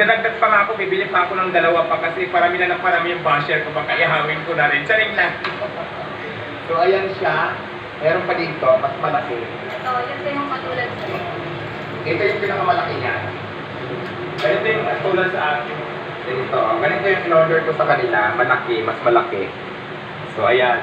magdadagdag pa nga ako, bibili pa ako ng dalawa pa kasi parami na ng parami yung basher ko, baka ihawin ko na rin. Charing lang. so, ayan siya. Meron pa dito, mas malaki. Ito, yun din yung katulad sa'yo. Ito yung pinakamalaki niya. Ganito yung tulad sa akin. Ganito. Ganito yung in-order ko sa kanila. Malaki, mas malaki. So, ayan.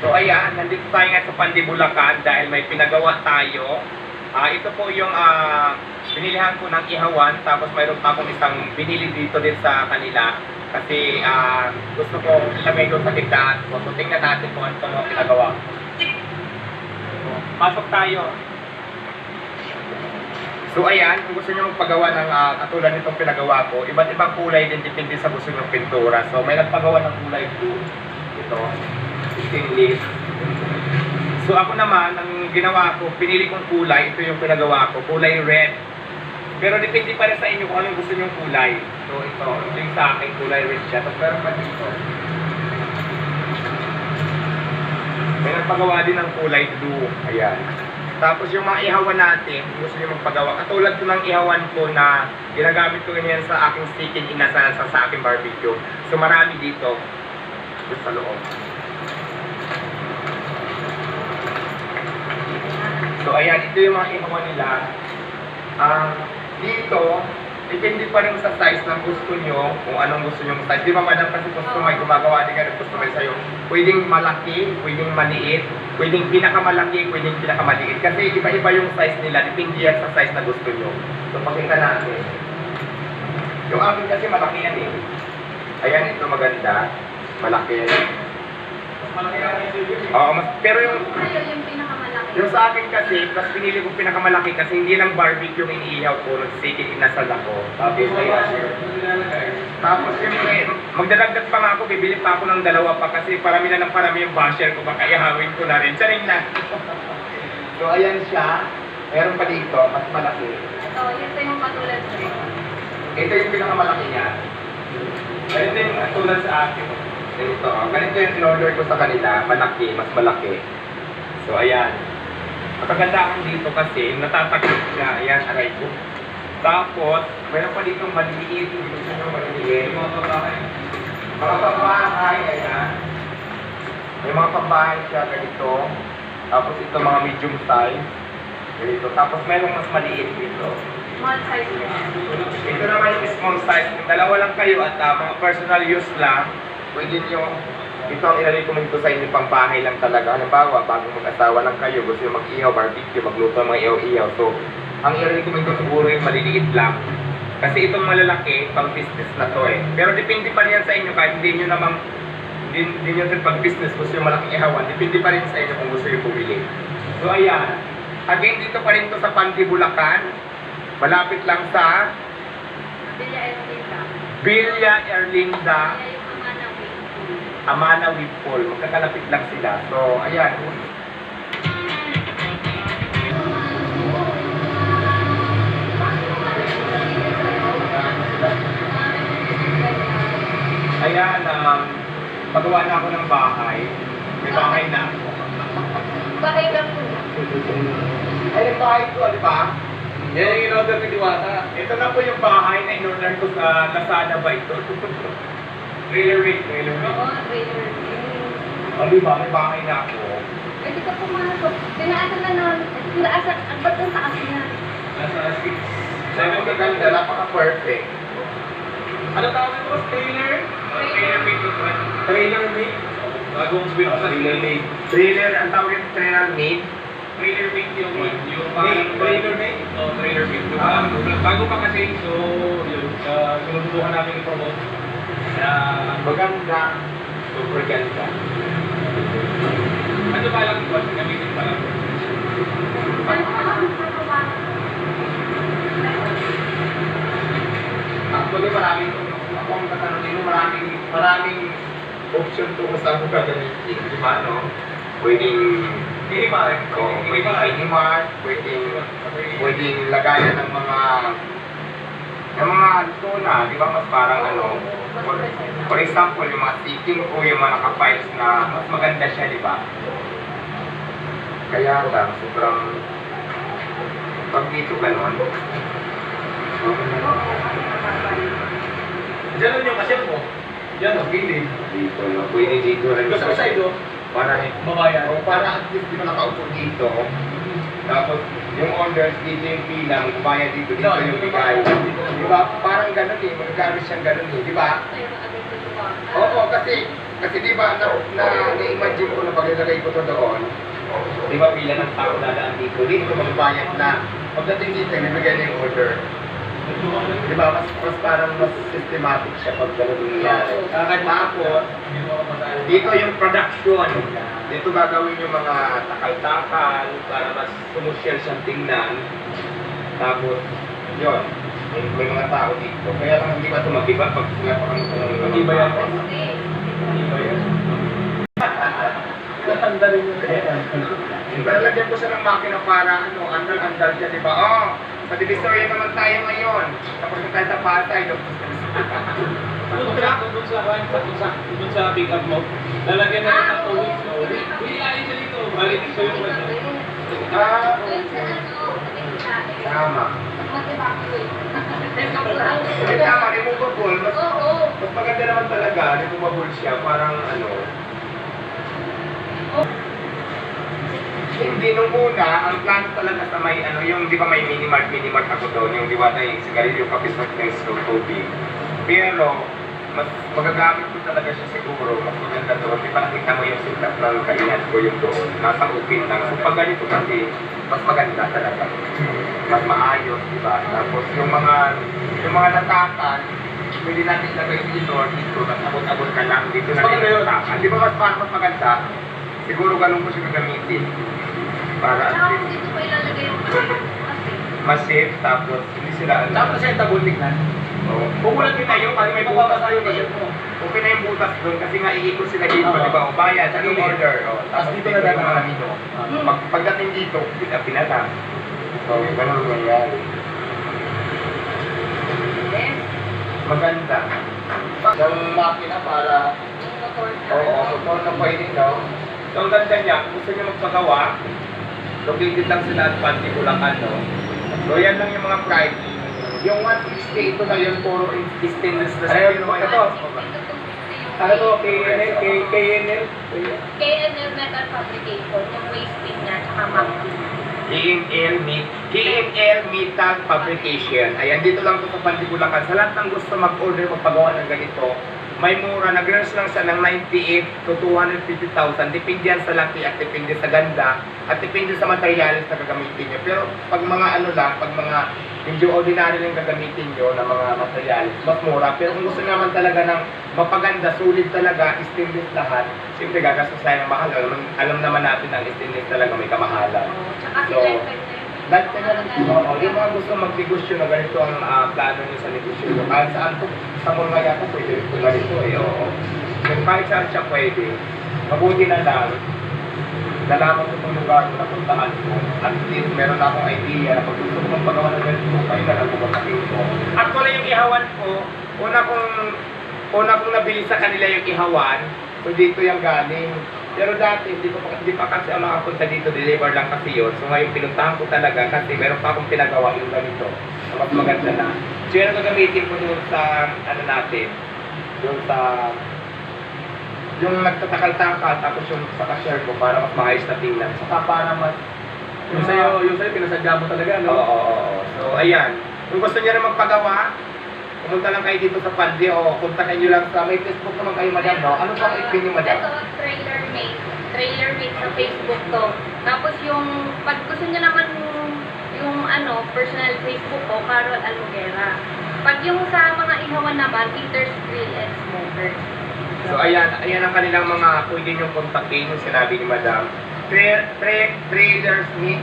So, ayan. Nandito tayo nga sa Pandibulacan dahil may pinagawa tayo. Ah, ito po yung ah, binilihan ko ng ihawan tapos mayroon pa akong isang binili dito din sa kanila kasi ah, gusto ko ilagay doon sa tigdaan ko. So, tingnan natin kung ano mga pinagawa. So, pasok tayo. So ayan, kung gusto nyo magpagawa ng ah, katulad nitong pinagawa ko, iba't ibang kulay din depende sa gusto nyo pintura. So may nagpagawa ng kulay blue. Ito, stainless. So ako naman, ang ginawa ko, pinili kong kulay, ito yung pinagawa ko, kulay red. Pero depende pa rin sa inyo kung anong gusto nyong kulay. So ito, ito yung sa akin, kulay red siya. Tapos meron pa dito. May nagpagawa din ng kulay blue. Ayan. Tapos yung mga ihawan natin, gusto nyo magpagawa. Katulad ko ng ihawan ko na ginagamit ko yan sa aking stick and inasa sa, sa aking barbecue. So marami. Dito sa loob. So ayan, ito yung mga ihawan nila. Ah, dito, depende pa rin sa size ng gusto nyo, kung anong gusto nyo size. Di ba madam kasi customize, gumagawa din ka ng customize sa'yo. Pwedeng malaki, pwedeng maliit, pwedeng pinakamalaki, pwedeng pinakamaliit. Kasi iba-iba yung size nila, depende yan sa size na gusto nyo. So pakita natin. Yung akin kasi malaki yan eh. Ayan, ito maganda. Malaki. Oo, mas, pero yung yung. Yung sa akin kasi, mas pinili ko pinakamalaki kasi hindi lang barbecue yung iniihaw ko, nagsikit inasal ako. Tapos ayan. Tapos yung eh, magdadagdag pa nga ako, bibili pa ako ng dalawa pa kasi parami na ng parami yung basher ko, baka ihawin ko na rin. Charing lang. so ayan siya. Meron pa dito, mas malaki. Ito, yun din yung katulad sa'yo. Ito yung pinakamalaki niya. Ganito yung tulad sa akin. Ganito. Ganito yung in-order ko sa kanila. Malaki, mas malaki. So, ayan. Ang kagandahan dito kasi, natatakot siya. Ayan, aray ko. Tapos, meron pa dito maliliit. Hindi gusto nyo maliliit. Mga pabahay. Mga pabahay, ayan. May mga pabahay siya ganito. Tapos ito mga medium size. Ganito. Tapos merong mas maliit dito. Small size. Ito naman yung small size. Kung dalawa lang kayo at ah, mga personal use lang, pwede nyo, ito ang i-recommend ko sa inyo pang bahay lang talaga. Halimbawa, bago mag-asawa lang kayo, gusto nyo mag-ihaw, barbecue, magluto ng mga ihaw-ihaw. So, ang i-recommend ko siguro yung maliliit lang. Kasi itong malalaki, pang business na to eh. Pero depende pa rin yan sa inyo kahit hindi nyo namang hindi, hindi nyo rin pag business gusto yung malaking ihawan. Depende pa rin sa inyo kung gusto yung bumili. So ayan. Again, dito pa rin to sa Panti, Bulacan. Malapit lang sa Bilya Erlita. Villa Erlinda Kaya yung Amana Wing. Amana with Paul. Magkakalapit lang sila. So, ayan. Ayan, um, pagawa na ako ng bahay. May bahay na ako. Bakit lang po? Ay, yung bahay ko, di ba? Yan yung in-order ni Diwata. Ito na po yung bahay na in-order ko sa Lazada ba ito? trailer week, trailer week. Oo, trailer. O, di ba? May bahay na ako. Eh, di ka pumasok. Tinaasan na nun. Tinaasan. Ang ba't ang taas niya? Nasa 6. Sabi ko ganda, napaka-perfect. Ano tawag ito? Trailer? Trailer week. Trailer week. Bagong build sa Trailer made. Trailer, ang tawag yung trailer made. Trailer made yung yung Made, trailer made? Oh, trailer Ah. parang bago pa kasi, so yun. Uh, sinusubukan namin i-promote. Kaya, Maganda. Super ganda. ano ba lang ito? Gamitin pa lang. Actually, maraming, ako ang tatanungin mo, maraming, maraming option to kung saan mo gagamitin. Di ba, no? Pwedeng, Minimal. oh, pwedeng pwedeng, pwedeng lagayan ng mga, ng mga ito na, di ba, mas parang ano, for, for example, yung mga sitting ko, yung mga naka-files na, mas maganda siya, di ba? Kaya lang, sobrang pag dito ganon, Diyan lang yung kasyap mo. Yan, ang gilid. dito, no? pwede dito rin Gusto ko side, oh. para Babayan. o para at least di mo nakaupo dito. Tapos yung orders dito yung bilang, bayad dito, dito No, yung bigay. Di ba? Parang ganun eh, magkakaroon siyang ganun eh, di ba? Oo, kasi, kasi di ba, na, na, na-imagine ko na paglalagay ko to doon, di ba bilang ng tao dadaan dito, dito magbayad na. Pagdating dito, ibibigay na yung order. Di ba, mas, mas parang mas systematic siya pag ganun nangyayari. Tapos, dito yung production. Dito gagawin yung mga takal-takal para mas sumusyal siyang tingnan. Tapos, yun. May, may mga tao dito. Kaya lang hindi ba ito mag-iba pag sinapakan ko ng Mag-iba yan. Iba yan. Natanda rin yung Lalagyan ko siya ng makina para ano, andal-andal siya, di ba? Oh, sa Divisoria naman tayo ngayon. Tapos na tayo sa Pasay. Doon sa, doon sa, doon sa, doon sa pick up mo, lalagyan na ng tubig. So, hilahin siya dito. Balik siya yung kwento. Ah, tama. Tama, removable. Mas, mas maganda naman talaga, removable siya. Parang ano, Hindi nung una, ang plan talaga sa may ano, yung di ba may minimart, minimart ako doon, yung di ba na yung sigarilyo, kapis ng peso, tubig. Pero, mas magagamit ko talaga siya siguro, mas maganda doon. Di ba nakita mo yung setup ng kainan ko yung doon, nasa open lang. So pag ganito kasi, mas maganda talaga. Mas maayos, di ba? Tapos yung mga, yung mga latakan, pwede natin ilagay dito or dito, tapos abot-abot ka lang, dito na rin. Di ba mas, mas maganda? Siguro ganun ko siya gagamitin. Para at Tsaka kung least dito pa ilalagay yung kasi mas safe, tapos hindi sila ano. Tapos siya tabon tignan. Oo. Kung wala na yun, kasi may butas tayo kasi mo. Okay na yung butas doon kasi nga iikot sila dito, Oo. di ba? O bayad, Sa gilid. order? O, Tapos dito na yung dadaan. mga dito. Hmm. Pag, pagdating dito, pina, pinata. So, ganun ang nangyari. Maganda. Yung makina para, yung motor na. oo, motor na pwede, no? So, ang ganda niya, kung gusto niya magpagawa, located lang sila at Panty Bulacan, no? So, yan lang yung mga price. Yung 160, ito na yun, puro stainless na siya. ito. Ano to? KNL? KNL? KNL Metal Fabrication, yung waste pin niya, tsaka mounting. KML Meat, KML Metal Fabrication. Ayan, dito lang po sa Pandibulacan. Sa lahat ng gusto mag-order, magpagawa ng ganito, may mura, nag-range lang siya ng 98 to 250,000. Depende yan sa laki at depende sa ganda at depende sa materials na gagamitin nyo. Pero pag mga ano lang, pag mga medyo ordinary lang gagamitin nyo na mga materials, mas mura. Pero kung gusto naman talaga ng mapaganda, sulit talaga, stainless lahat, siyempre gagastos tayo ng mahal. Alam, alam naman natin ang stainless talaga may kamahalan. So, lifetime na yun. Lahat na lang, oo, yung mga gusto magnegosyo na ganito ang ah, plano nyo sa negosyo nyo. Kahit saan po, sa mall nga yata pwede rin po ganito eh, oo. Kung kahit saan siya pwede, mabuti na lang, nalaman ko itong lugar na napuntahan ko. At least meron na akong idea na pag gusto ko magpagawa ng ganito, kayo na lang pumasakin ko. Actually, yung ihawan ko, una kong, una kong nabili sa kanila yung ihawan, so dito yung galing. Pero dati, hindi, ko pa, hindi pa kasi ang makapunta dito, deliver lang kasi yun. So ngayon, pinuntahan ko talaga kasi meron pa akong pinagawa yung ganito. Na mas maganda na. So yun ang gagamitin ko doon sa, ano natin, doon sa, yung nagtatakal-takal, tapos yung sa cashier ko para mas maayos na tingnan. Saka para mas, Yung sa'yo, yung sa'yo, pinasadya mo talaga, no? oo, oo. So, ayan. Kung gusto niyo na magpagawa, pumunta lang kayo dito sa Pandi o kontakin niyo lang sa may Facebook naman kayo, madam, no? Ano pang ipin niyo, madam? Trailer mate sa Facebook to. Tapos yung, pag gusto niya naman yung, yung ano, personal Facebook ko, Carol Alugera. Pag yung sa mga ihawan naman, Eaters Grill and Smoker. So, ayan. Ayan ang kanilang mga pwede niyong kontakin, yung sinabi ni madam. Tra tra trailers meet.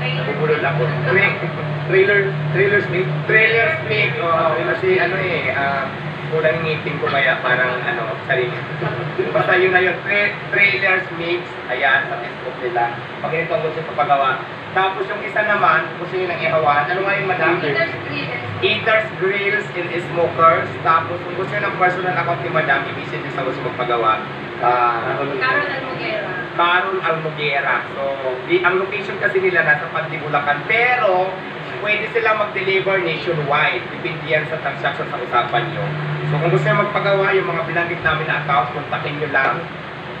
Nabubulol ako. Tra Trailer, trailer snake. trailers meet. Oo, kasi ano eh, ah, kulang ngipin ko kaya parang ano, sarili. Basta yun na yun, tra trailers mix, ayan, sa Facebook nila. Pag ganito ang gusto yung papagawa. Tapos yung isa naman, gusto nyo ng ihawan, ano nga yung madam? Eaters Grill and Eaters, Grills, and Smokers. Tapos kung gusto nyo ng personal account ni madam, i-visit nyo sa gusto magpagawa. Ah, Carol Alugera. Carol Almoguera. So, di, ang location kasi nila nasa Pandibulacan. Pero, pwede sila mag-deliver nationwide. Depende yan sa transaction sa usapan nyo. So, kung gusto nyo magpagawa yung mga binanggit namin na account, kontakin nyo lang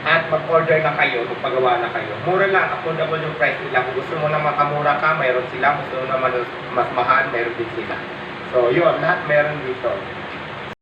at mag-order na kayo, magpagawa na kayo. Mura lang, affordable yung price nila. Kung gusto mo na makamura ka, mayroon sila. Gusto mo naman mas mahal, mayroon din sila. So, yun, lahat meron dito.